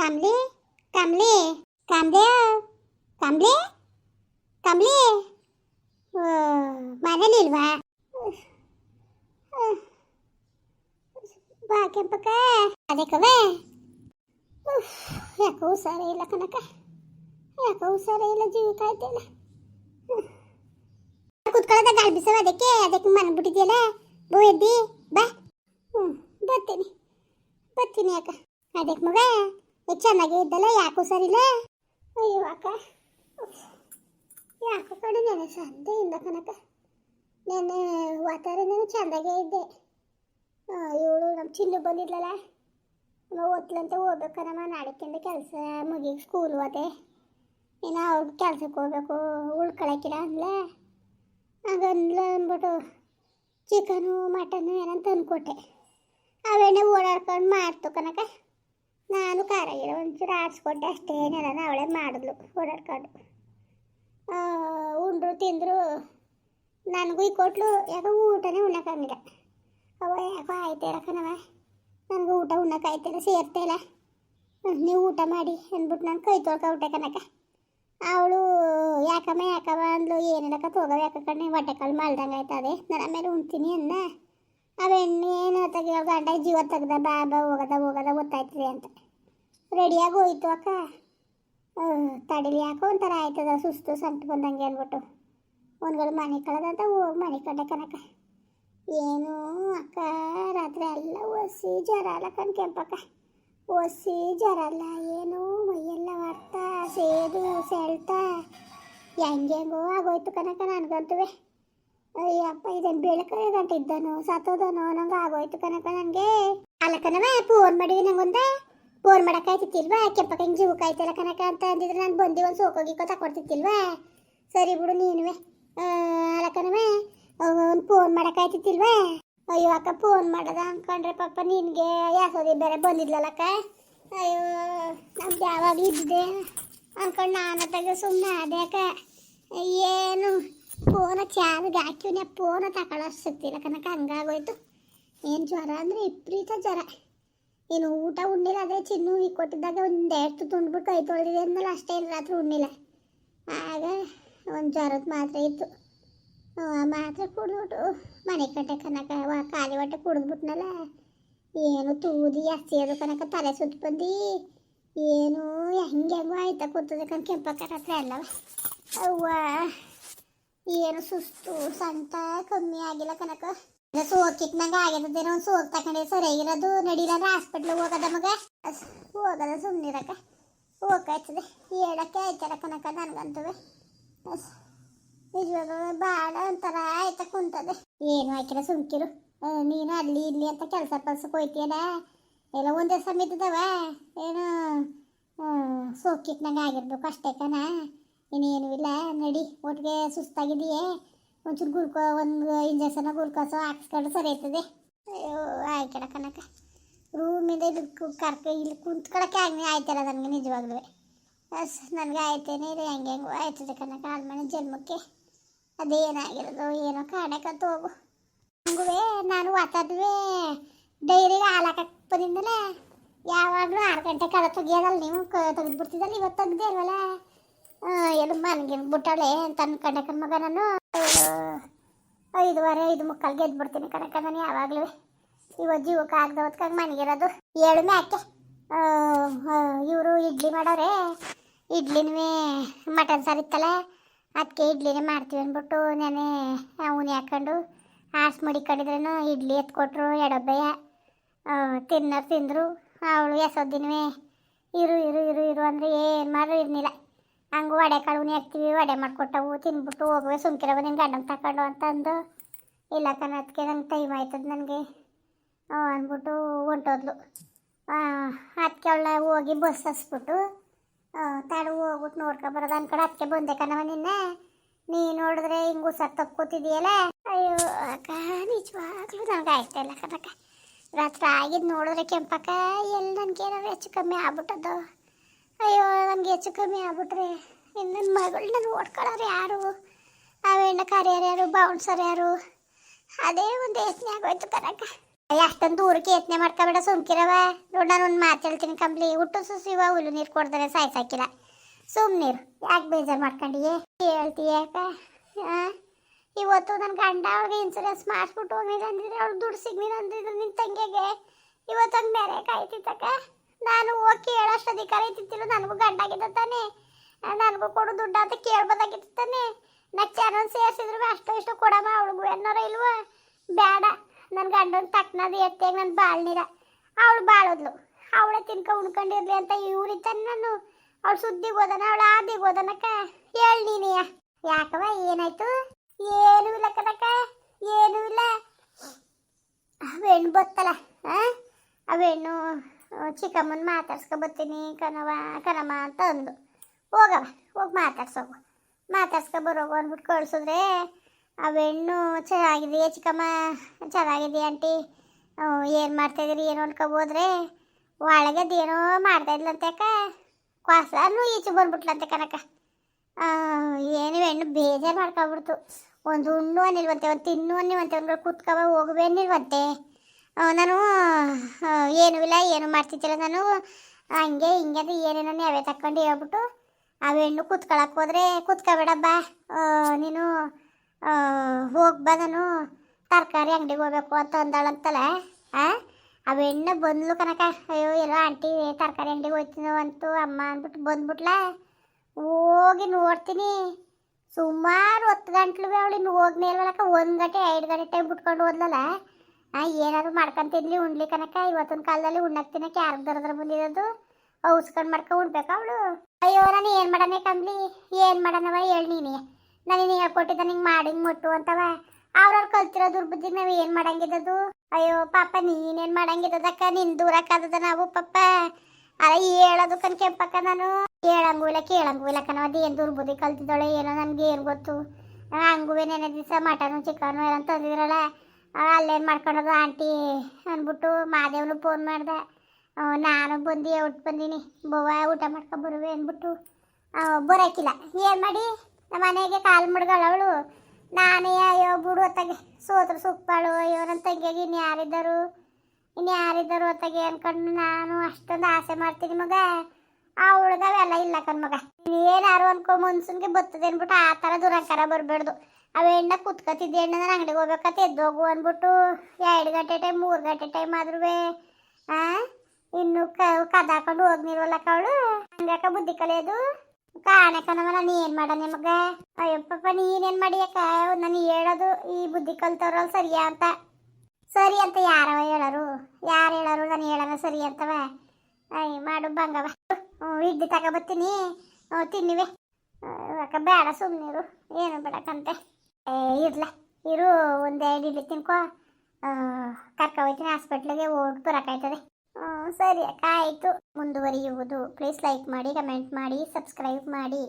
ಕಮ್ಲಿ ಕಮ್ಲಿ ಕಮ್ಲಿ ಕಮ್ಲಿ ಕಮ್ಲಿ ಮನೇಲಿ ಇಲ್ವಾ ಬಾ ಕೆಂಪಕ್ಕ ಅದೇ ಕವೆ ಉಫ್, ಯಾಕೋ ಹುಷಾರೇ ಇಲ್ಲ ಕನಕ ಯಾಕೋ ಹುಷಾರೇ ಇಲ್ಲ ಜೀವಕ್ಕೆ ಆಯ್ತಿಲ್ಲ ಕುತ್ಕೊಳ್ಳೋದ ಗಾಳಿ ಬಿಸವ ಅದಕ್ಕೆ ಅದಕ್ಕೆ ಮನೆ ಬಿಟ್ಟಿದ್ಯಲ್ಲ ಬೋ ಎದ್ದಿ ಬಾ ಹ್ಞೂ ಬರ್ತೀನಿ ಬರ್ತೀನಿ ಅಕ್ಕ ಅದಕ್ಕೆ ಮಗ ಎಷ್ಟು ಚೆನ್ನಾಗೇ ಇದ್ದಲ್ಲ ಯಾಕೋ ಸರಿಲ್ಲ ಅಯ್ಯೋ ಅಕ್ಕ. ಯಾಕೋ ಕಡೆ ನೆನೆ ಇಲ್ಲ ಕನಕ ನೆನೆ ವಾತಾವರಣ ಚೆಂದಾಗೇ ಇದ್ದೆ. ಇವಳು ನಮ್ಮ ಚಿನ್ನು ಬಂದಿದ್ಲಲ್ಲ ನಮ್ಮ ಒತ್ಲಂತ ಹೋಗ್ಬೇಕನಮ್ಮ ನಾಳೆಕಿಂದ ಕೆಲಸ ಮುಗಿ ಸ್ಕೂಲ್ ಹೋದೆ. ಇನ್ನು ಅವ್ರಿಗೆ ಕೆಲ್ಸಕ್ಕೆ ಹೋಗ್ಬೇಕು ಉಳ್ಕೊಳಕ್ಕಿಲ್ಲ ಅಂದ್ಲ. ಹಂಗಂದ್ಲ ಅಂದ್ಬಿಟ್ಟು, ಚಿಕನು, ಮಟನು ಏನಂತ ತಂದುಕೊಟ್ಟೆ. ಅವೆಣ್ಣೆ ಓಡಾಡ್ಕೊಂಡು ಮಾಡ್ತು ಕನಕ ನಾನು ಖಾರ ಒಂಚೂರು ಆಡಿಸ್ಕೊಂಡೆ ಅಷ್ಟೇ ಏನೇನ ಅವಳೆ ಮಾಡಿದ್ಲು, ಓಡಾಡ್ಕೊಂಡು. ಉಂಡ್ರು, ತಿಂದರು, ನನಗೂ ಈ ಕೊಟ್ಲು, ಯಾಕೋ ಊಟನೇ ಉಣ್ಣಕ್ಕಾಗಿಲ್ಲ ಅವ ಯಾಕೋ ಆಯ್ತಿಲ್ಲ ಕಣವ ನನಗೂ ಊಟ ಉಣ್ಣಕ್ಕಾಯ್ತಿಲ್ಲ ಸೇರ್ತಿಲ್ಲ ನೀವು ಊಟ ಮಾಡಿ ಅಂದ್ಬಿಟ್ಟು ನಾನು ಕೈ ತೊಳ್ಕೊಬಿಟ್ಟೆ ಕನಕ ಅವಳು, ಯಾಕಮ್ಮ ಯಾಕಮ್ಮ ಅಂದ್ಲು, ಏನಿಲ್ಲಕ್ಕ, ತೋಗವ ಯಾಕ ಕಣ್ಣೆ ಹೊಟ್ಟೆ ಕಾಳು ಮಾಡ್ದಂಗೆ ಆಯ್ತದೆ ನಾನು ಆಮೇಲೆ ಉಣ್ತೀನಿ ಅನ್ನ. ಅವೆಣ್ಣೆ ಏನು ತೆಗಿಯೋ ಗಂಡ ಜೀವ ತೆಗ್ದ, ಬಾ ಬಾ, ಹೋಗದ ಹೋಗದ ಗೊತ್ತಾಯ್ತದೆ ಅಂತ. ರೆಡಿಯಾಗಿ ಹೋಯ್ತು ಅಕ್ಕ ತಡಿಲಿ ಯಾಕೋ ಒಂಥರ ಆಯ್ತದ, ಸುಸ್ತು ಸಂತ ಬಂದಂಗೆ ಅಂದ್ಬಿಟ್ಟು. ಒಂದ್ಗಳು ಮನೆ ಕಳೆದಂತ ಹೋಗಿ ಮನೆ ಕಡೆ ಕನಕ ಏನು ಅಕ್ಕ, ರಾತ್ರಿ ಎಲ್ಲ ಒಸಿ ಜ್ವರ ಅಲ್ಲ ಕೆಂಪಕ್ಕ. ಒಸಿ ಜ್ವರ ಅಲ್ಲ, ಏನು ಮೈಯೆಲ್ಲ ಹೊಡ್ತಾ ಸೇದು, ಸೆಳ್ತಾ. ಹೆಂಗೆಂಗೋ ಆಗೋಯ್ತು ಕನಕ ನನಗಂತುವೆ ಅಯ್ಯಪ್ಪ ಇದನ್ನು ಬೆಳಕೇ ಗಂಟೆ ಇದ್ದನು ಸತ್ತೋದನು, ನಂಗೆ ಆಗೋಯ್ತು ಕನಕ ನನಗೆ. ಅಲ್ಲ ಕಣವ ಫೋನ್ ಮಾಡಿದ್ವಿ ನಂಗೊಂದ? ಫೋನ್ ಮಾಡೋಕ್ಕಾಯ್ತಿತ್ತಿಲ್ವಾ ಕೆಂಪಕ್ಕ ಹಿಂಗೆ ಜೀವಕ್ಕೆ ಆಯ್ತಲ್ಲ ಕನಕ ಅಂತ ಅಂದಿದ್ರೆ. ನಾನು ಬಂದು ಒಂದು ಸೋಕೋಗಿಕ್ಕೋ ತಕೊಡ್ತಿತ್ತಿಲ್ವಾ? ಸರಿ ಬಿಡು ನೀನುವೆ. ಅಲ್ಲ ಕಣವ ಒಂದು ಫೋನ್ ಮಾಡೋಕ್ಕಾಯ್ತಿತ್ತಿಲ್ವಾ ಅಯ್ಯೋ ಅಕ್ಕ ಫೋನ್ ಮಾಡದ ಅನ್ಕೊಂಡ್ರೆ ಪಾಪ ನಿನಗೆ ಯಾಸೋದಿ ಬೇರೆ ಬಂದಿದ್ಲಲ್ಲಕ್ಕ ಅಯ್ಯೋ, ನಮ್ದು ಯಾವಾಗ ಇದ್ದೆ ಅನ್ಕೊಂಡು ನಾನು ತೆಗೆ ಸುಮ್ಮನೆ ಅದೇ ಏನು ಫೋನ ಚಾರ್ಜ್ಗೆ ಹಾಕಿವ್ನೆ ಫೋನ ತಗೊಳ್ಳೋ ಸಿಗ್ತಿಲ್ಲ ಕನಕ ಹಂಗಾಗೋಯ್ತು ಏನು ಜ್ವರ ಅಂದರೆ ವಿಪರೀತ ಜ್ವರ. ಏನು ಊಟ ಉಣ್ಣಿಲ್ಲ ಅದೇ ಚಿನ್ನು ಈಗ ಕೊಟ್ಟಿದ್ದಾಗ ಒಂದು ಎಷ್ಟು ತುಂಡ್ಬಿಟ್ಟು ಕೈ ತೊಳೆದಿದೆ ಅಂದಮೇಲೆ ಅಷ್ಟೇ ಇಲ್ಲ ರಾತ್ರಿ ಉಣ್ಣಿಲ್ಲ. ಆಗ ಒಂದು ಜ್ವರದ ಮಾತ್ರೆ ಇತ್ತು. ಆ ಮಾತ್ರೆ ಕುಡಿದ್ಬಿಟ್ಟು ಮನೆ ಕಟ್ಟೆ ಕನಕ ಖಾಲಿ ಹೊಟ್ಟೆ ಕುಡಿದ್ಬಿಟ್ನಲ್ಲ. ಏನು ತೂದಿ ಹಸಿಯೋದು ಕನಕ ತಲೆ ಸುತ್ತ ಬಂದು. ಏನು ಹೆಂಗೆ ಹೆಂಗೋ ಆಯ್ತಾ ಕೂತದೆ ಕಣ್ ಕೆಂಪಕ್ಕ ರಾತ್ರಿ ಅಲ್ಲವ ಅವ್ವ, ಏನು ಸುಸ್ತು, ಸಂತ ಕಮ್ಮಿ ಆಗಿಲ್ಲ ಕನಕ. ಸೋಕಿಟ್ನಂಗ ಆಗಿರೋದೇನೋ ಒಂದು ಸೋಕ್ ತಕೊಂಡೆ ಸರಿಯಾಗಿರೋದು ನಡೀಲಾರ ಹಾಸ್ಪಿಟ್ಲಿಗೆ ಹೋಗದ ಮಗ. ಹೋಗದ ಸುಮ್ಮನಿರಕ ಹೋಗಾಯ್ತದೆ ಹೇಳಕ್ಕೆ ಆಯ್ತಾರ ಕನಕ ನನಗಂತವೆ ಅಸ್, ನಿಜವಾಗ್ಲೂ ಭಾಳ ಒಂಥರ ಆಯ್ತಾ ಕುಂತದೆ. ಏನು ಹಾಕಿರ ಸುಮ್ಕಿರು. ನೀನು ಅಲ್ಲಿ ಇಲ್ಲಿ ಅಂತ ಕೆಲಸ ಪಲ್ಸಕ್ಕೆ ಹೋಯ್ತೀಯಲ್ಲ ಎಲ್ಲ ಒಂದೇ ಸಮಿತದವ ಏನು ಸೋಕಿಟ್ನಂಗೆ ಆಗಿರ್ಬೇಕು ಅಷ್ಟೇ ಕಣ. ಇನ್ನೇನು ಇಲ್ಲ. ನಡಿ ಒಟ್ಟಿಗೆ ಸುಸ್ತಾಗಿದೆಯೇ ಒಂಚೂರು ಗುಲ್ಕೋ, ಒಂದು ಇಂಜೆಕ್ಷನ್ ಗುಳ್ಕೋಸು ಹಾಕ್ಸ್ಕೊಂಡು ಸರಿ ಆಯ್ತದೆ ಅಯ್ಯೋ ಆಯ್ಕೆಡ ಕನಕ ರೂಮಿಂದ ಇಲ್ಲಿ ಕರ್ಕ, ಇಲ್ಲಿ ಕುಂತ್ಕೊಳಕ್ಕೆ ಹಂಗೆ ಆಯ್ತಲ್ಲ ನನಗೆ ನಿಜವಾಗ್ಲೂ ಅಸ್, ನನಗೆ ಆಯ್ತೇನೆ ಇಲ್ಲ ಹೆಂಗೆ ಹೆಂಗೋ ಆಯ್ತದೆ ಕನಕ ಆದ್ಮೇಲೆ ಜನ್ಮಕ್ಕೆ ಅದೇನಾಗಿರೋದು ಏನೋ ಕಾಣಕಂತ ಹೋಗು. ಹಂಗುವೆ, ನಾನು ಮಾತಾಡುವೆ ಡೈರಿಗೆ ಹಾಲು ಹಾಕಕ್ಕೆ ಬಂದಿಂದಲೇ ಯಾವಾಗಲೂ ಆರು ಗಂಟೆ ಕಳೆ ತೆಗಿಯೋದಲ್ಲ ನೀವು, ಕ, ತೆಗೆದ್ಬಿಡ್ತಿದ್ದಲ್ಲ, ಇವತ್ತು ತೆಗ್ದೇ ಇಲ್ವಲ್ಲ? ಎಲ್ಲ ಮನ್ಗಿನ ಬಿಟ್ಟಾಳೆ ಅಂತ ಅನ್ಕೊಂಡೆ ಕಣ್ಮಗ ನಾನು. ಅಯ್ಯೋ, ವಾರ ಐದು ಮುಕ್ಕಾಲ್ ಗೆದ್ದು ಬಿಡ್ತೀನಿ ಕಣಕ್ಕ ನಾನು ಯಾವಾಗಲೂ. ಇವ ಜೀವಕ್ಕೆ ಆಗ್ದ ಹೊತ್ಕಾಗ ಮನೆಗಿರೋದು ಏಳು ಮ್ಯಾಕೆ ಇವರು ಇಡ್ಲಿ ಮಾಡೋರೆ. ಇಡ್ಲಿನೂ ಮಟನ್ ಸಾರು ಇತ್ತಲ್ಲ ಅದಕ್ಕೆ ಇಡ್ಲಿನೇ ಮಾಡ್ತೀವಿ ಅಂದ್ಬಿಟ್ಟು ನೆನೆ ಉನಿ ಹಾಕೊಂಡು ಹಾಸ್ ಮಡಿಕೊಂಡಿದ್ರೂ ಇಡ್ಲಿ ಎತ್ಕೊಟ್ರು ಎಡಬ್ಬಯ್ಯ ತಿನ್ನೋರು ತಿಂದರು. ಅವಳು ಎಸೋದಿನವೇ ಇರು ಇರು ಇರು ಇರು ಅಂದರೆ ಏನು ಮಾಡ್ರು ಇರ್ನಿಲ್ಲ. ಹಂಗೆ ವಡೆ ಕಾಳುನಿ ಹಾಕ್ತೀವಿ ವಡೆ ಮಾಡಿಕೊಟ್ಟವು, ತಿನ್ಬಿಟ್ಟು ಹೋಗುವೆ. ಸುಮ್ಕಿರವ ನಿನ್ನ ಗಂಡನ ತಗೊಂಡು ಅಂತಂದು. ಇಲ್ಲ ಅದಕ್ಕೆ ನಂಗೆ ಟೈಮ್ ಆಯ್ತದ ನನಗೆ. ಅಂದ್ಬಿಟ್ಟು ಹೊಂಟೋದ್ಲು. ಅದಕ್ಕೆ ಅವಳ ಹೋಗಿ ಬಸ್ ಹಸ್ಬಿಟ್ಟು ತಾಡು ಹೋಗ್ಬಿಟ್ಟು ನೋಡ್ಕೊಬರೋದು ಅನ್ಕೊಂಡು ಅದಕ್ಕೆ ಬಂದೆ ಕಣವ ನಿನ್ನೆ. ನೀ ನೋಡಿದ್ರೆ ಹಿಂಗು ಸರ್ ತಕ್ಕೋತಿದೆಯಲ್ಲ ಅಯ್ಯೋ, ಅಕ್ಕ, ನಿಜವಾಗ್ಲೂ ನನಗೆ ಆಯ್ತಾ ಇಲ್ಲ ರಾತ್ರ ಆಗಿದ್ದು ನೋಡಿದ್ರೆ ಕೆಂಪಕ್ಕ ಎಲ್ಲಿ ನನಗೆ ಏನಾದ್ರು ಹೆಚ್ಚು ಕಮ್ಮಿ ಆಗ್ಬಿಟ್ಟದ್ದು. ಅಯ್ಯೋ ನನಗೆ ಹೆಚ್ಚು ಕಮ್ಮಿ ಆಗ್ಬಿಟ್ರೆ. ಇನ್ನು ನನ್ನ ಮಗಳನ್ನ ನೋಡ್ಕೊಳ್ಳೋರು ಯಾರು? ಅವೆಣ್ಣ ಕರಿಯರು ಯಾರು? ಬೌನ್ಸರ್ ಯಾರು? ಅದೇ ಒಂದು ಯತ್ನೆ ಆಗೋಯ್ತು ಕನಕ ಅಷ್ಟೊಂದು ದೂರಕ್ಕೆ ಯತ್ನೆ ಮಾಡ್ಕೊಬೇಡ ಸುಮ್ಕಿರವ ನೋಡ್, ನಾನು ಒಂದು ಮಾತು ಹೇಳ್ತೀನಿ ಕಂಬ್ಲಿ ಹುಟ್ಟು ಸುಸಿವ ಹುಲ್ಲು ನೀರು ಕೊಡ್ತಾರೆ ಸಾಯ್ಸಾಕಿಲ್ಲ ಸುಮ್ನೀರು ಯಾಕೆ ಬೇಜಾರು ಮಾಡ್ಕೊಂಡಿಯೇ? ಹೇಳ್ತೀಯ ಆ? ಇವತ್ತು ನನ್ನ ಗಂಡ ಅವ್ರಿಗೆ ಇನ್ಸೂರೆನ್ಸ್ ಮಾಡಿಸ್ಬಿಟ್ಟು ಹೋಗಿಲ್ಲ ಅಂದಿದ್ರೆ ಅವ್ಳು ದುಡ್ಡು ಸಿಗ್ಲಿಲ್ಲ ಅಂದಿದ್ರು ನಿನ್ನ ತಂಗಿಗೆ. ಇವತ್ತು ಹಂಗೆ ಬೇರೆ ಕಾಯ್ತಿತ್ತಕ್ಕ? ನಾನು ಕೇಳೋಷ್ಟು ಅಧಿಕಾರ ಇತ್ತಿಲ್ಲ ನನಗೂ ಗಂಡಾಗಿದ್ದ ತಾನೆ ನನಗೂ ಕೊಡು ದುಡ್ಡು ಅಂತ ಕೇಳ್ಬೋದಾಗಿತ್ತು ತಾನೆ ನಾ ಚಾನಲ್ ಸೇರಿಸಿದ್ರು ಅಷ್ಟು ಇಷ್ಟು ಕೊಡಮ್ಮ ಅವಳಿಗೂ ಎನ್ನೋರ ಇಲ್ವ ಬೇಡ ನನ್ನ ಗಂಡನ ತಕ್ಕನದು ಎತ್ತಾಗ ನನ್ನ ಬಾಳ್ನೀರ ಅವಳು ಬಾಳೋದ್ಲು ಅವಳೇ ತಿನ್ಕ ಉಣ್ಕೊಂಡಿರ್ಲಿ ಅಂತ ಇವ್ರಿತಾನೆ ನಾನು ಅವಳು ಸುದ್ದಿಗೆ ಹೋದನ ಅವಳು ಆದಿಗೆ ಹೋದನಕ್ಕ ಹೇಳಿ ನೀನೆಯ ಯಾಕವ ಏನಾಯ್ತು ಏನೂ ಇಲ್ಲ ಕದಕ್ಕ ಏನೂ ಇಲ್ಲ ಅವೆಣ್ಣು ಬತ್ತಲ್ಲ ಆ ಅವೆಣ್ಣು ಚಿಕ್ಕಮ್ಮನ ಮಾತಾಡ್ಸ್ಕೊ ಬರ್ತೀನಿ ಕಣವ ಕನಮ್ಮ ಅಂತ ಅಂದು ಹೋಗವ ಹೋಗಿ ಮಾತಾಡ್ಸೋಗು. ಮಾತಾಡ್ಸ್ಕೊ ಬರೋಗು ಅಂದ್ಬಿಟ್ಟು ಕಳ್ಸಿದ್ರೆ, ಆ ಹೆಣ್ಣು ಚೆನ್ನಾಗಿದೆಯಾ ಚಿಕ್ಕಮ್ಮ? ಚೆನ್ನಾಗಿದೆಯಾ ಆಂಟಿ? ಏನು ಮಾಡ್ತಾಯಿದ್ರಿ ಏನು ಅನ್ಕೊಬೋದ್ರೆ ಇದ್ಲಂತೆ ಅಕ್ಕ. ಕ್ವಾಸನು ಈಚೆ ಬಂದ್ಬಿಟ್ಲಂತೆ ಕನಕ ಏನು ಹೆಣ್ಣು ಬೇಜಾರು ಮಾಡ್ಕೊಬಿಡ್ತು ಒಂದು ಉಣ್ಣು ಅನ್ನಿಲ್ವಂತೆ, ಒಂದು ತಿನ್ನು ಅನ್ನಿವಂತೆ ಒಂದು ಕುತ್ಕವ ಹೋಗುವೆ ಅನ್ನಿಲ್ವಂತೆ. ನಾನು ಏನು ಇಲ್ಲ, ಏನು ಮಾಡ್ತಿದ್ದಿಲ್ಲ. ನಾನು ಹಂಗೆ, ಹಿಂಗೆ ಅದು ಏನೇನೋ ನಾವೇ ತಕೊಂಡು ಹೇಳ್ಬಿಟ್ಟು ಆ ಹೆಣ್ಣು ಕುತ್ಕೊಳಕ್ಕೆ ಹೋದ್ರೆ ಕುತ್ಕೋಬೇಡಬ್ಬ ನೀನು ಹೋಗ್ಬಾ ನಾನು ತರಕಾರಿ ಅಂಗಡಿಗೆ ಹೋಗ್ಬೇಕು ಅಂತ ಅಂದಾಳಂತಲ್ಲ ಆ ಹೆಣ್ಣು ಬಂದ್ಲು ಕನಕ ಅಯ್ಯೋ, ಎಲ್ಲೋ ಆಂಟಿ ತರಕಾರಿ ಅಂಗಡಿಗೆ ಹೋಯ್ತೀನೋ ಅಂತು ಅಮ್ಮ ಅಂದ್ಬಿಟ್ಟು ಬಂದ್ಬಿಟ್ಲಾ. ಹೋಗಿ ನೋಡ್ತೀನಿ. ಸುಮಾರು ಹತ್ತು ಗಂಟ್ಲು ಅವಳು ಇನ್ನು ಹೋಗ್ನೇ ಇಲ್ವಲ್ಲಕ್ಕ ಒಂದು ಗಂಟೆ, ಎರಡು ಗಂಟೆ ಟೈಮ್ ಬಿಟ್ಕೊಂಡು ಹೋದ್ಲಲ್ಲ ಆ, ಏನಾದ್ರು ಮಾಡ್ಕೊಂತಿದ್ಲಿ ಉಣ್ಲಿ ಕನಕ ಇವತ್ತಿನ ಕಾಲದಲ್ಲಿ ಉಣ್ಣಕ್ ತಿನ್ನಕ್ಕೆ ಯಾರು ದರದ್ರ ಬಂದಿರೋದು. ಉಸ್ಕೊಂಡು ಮಾಡ್ಕೊಂಡು ಉಣ್ಬೇಕಾ ಅವಳು. ಅಯ್ಯೋ, ನಾನು ಏನು ಮಾಡನೆ ಕಂಬ್ಲಿ ಏನು ಮಾಡನವ ಹೇಳಿ ನೀನೆ. ನಾನು ನೀನು ಹೇಳ್ಕೊಟ್ಟಿದ್ದ ನಿಂಗೆ ಮಾಡಿ ಮುಟ್ಟು ಅಂತವ. ಅವ್ರವ್ರು ಕಲ್ತಿರೋ ದುರ್ಬುದ್ಧಿಗೆ ನಾವು ಏನು ಮಾಡಂಗಿದ್ದದು? ಅಯ್ಯೋ, ಪಾಪ ನೀನೇನು ಮಾಡಂಗಿದ್ದದಕ್ಕ ನಿನ್ ದೂರಕ್ಕಾದದ ನಾವು ಪಾಪ. ಅಲ್ಲ ಹೇಳೋದು ಕಣ್ ಕೆಂಪಕ್ಕ ನಾನು. ಹೇಳಂಗೂ ಇಲ್ಲ, ಕೇಳಂಗೂ ಇಲ್ಲ ಕಣ, ಅದು ಏನು ದುರ್ಬುದ್ಧಿ ಕಲ್ತಿದ್ದಾಳೆ ಏನೋ ನನಗೆ ಏನು ಗೊತ್ತು. ಹಂಗುವೆ ನೆನೆ ದಿವಸ ಮಟನು ಚಿಕನು ಏನಂತ ತಂದಿದ್ರಲ್ಲ. ಅಲ್ಲೇನು ಮಾಡ್ಕೊಳೋದು ಆಂಟಿ ಅಂದ್ಬಿಟ್ಟು ಮಾದೇವನು ಫೋನ್ ಮಾಡ್ದೆ. ನಾನು ಬಂದು ಊಟ ಬಂದೀನಿ. ಬವ್ವ, ಊಟ ಮಾಡ್ಕೊಂಡು ಬರುವೆ ಅಂದ್ಬಿಟ್ಟು ಬರೋಕ್ಕಿಲ್ಲ ಏನು ಮಾಡಿ? ನಮ್ಮ ಮನೆಗೆ ಕಾಲು ಮುಡ್ಗಳು ಅವಳು. ನಾನೇ ಅಯ್ಯೋ ಬಿಡು ಹೊತ್ತಾಗೆ ಸೋತ್ರ ಸುಪ್ಪಾಳು. ಅಯ್ಯೋ ನನ್ನ ತಂಗಿಯಾಗಿ ಇನ್ನು ಯಾರಿದ್ದರು? ಇನ್ನು ಯಾರಿದ್ದರು ಹೊತ್ತಾಗೆ ಅನ್ಕೊಂಡು ನಾನು ಅಷ್ಟೊಂದು ಆಸೆ ಮಾಡ್ತೀನಿ ಮಗ. ಆ ಉಳ್ದವೆಲ್ಲ ಇಲ್ಲ ಕಣ್ ಮಗ. ಏನಾರು ಅನ್ಕೊ ಮನ್ಸನ್ಗೆ ಬರ್ತದೆ ಅನ್ಬಿಟ್ಟು ಆ ಥರ ದುರಂಕಾರ ಬರಬಾರ್ದು ಅವ ಎಣ್ಣ ಕುತ್ಕತಿದ್ದೆ ನಾನು ಅಂಗಡಿಗೆ ಹೋಗ್ಬೇಕಂತ ಎದ್ದೋಗು ಅಂದ್ಬಿಟ್ಟು ಎರಡು ಗಂಟೆ ಟೈಮ್ ಮೂರು ಗಂಟೆ ಟೈಮ್ ಆದ್ರೂ ಇನ್ನು ಕ ಕದ ಹಾಕೊಂಡು ಹೋಗ್ನಿಲ್ವಲ್ಲಕ್ಕ ಅವಳು ಹಂಗಾಕ ಬುದ್ಧಿ ಕಲಿಯೋದು? ಕಾಣಕನವ ನಾನು ಏನು ಮಾಡ ನಿಮಗ? ಅಯ್ಯೋ ಪಾಪ ನೀನೇನು ಮಾಡಿಯಕ್ಕ ನಾನು ಹೇಳೋದು ಈ ಬುದ್ಧಿ ಕಲ್ತವ್ರಲ್ಲ ಸರಿಯಾ ಅಂತ. ಸರಿ ಅಂತ ಯಾರವ ಹೇಳರು? ಯಾರು ಹೇಳರು? ನಾನು ಹೇಳವ ಸರಿ ಅಂತವ? ಅಯ್ಯ ಮಾಡು ಬಂಗವ ಇಡ್ಲಿ ತಗೊಬತ್ತೀನಿ ತಿನ್ನಿವೆ. ಅಕ್ಕ ಬೇಡ ಸುಮ್ಮನೆ ಇರು. ಏನು ಬೇಡಕ್ಕಂತೆ ಏ, ಇರ್ಲ. ಇರು ಒಂದೆರಡು ಇಡ್ಲಿ ತಿನ್ಕೋ. ಹೋಯ್ತೀನಿ ಹಾಸ್ಪಿಟ್ಲಿಗೆ ಹೋಗಿ ಬರೋಕ್ಕಾಯ್ತದೆ ಸರಿ ಅಕ್ಕ, ಆಯಿತು. ಮುಂದುವರಿಯುವುದು. ಪ್ಲೀಸ್ ಲೈಕ್ ಮಾಡಿ ಕಮೆಂಟ್ ಮಾಡಿ ಸಬ್ಸ್ಕ್ರೈಬ್ ಮಾಡಿ.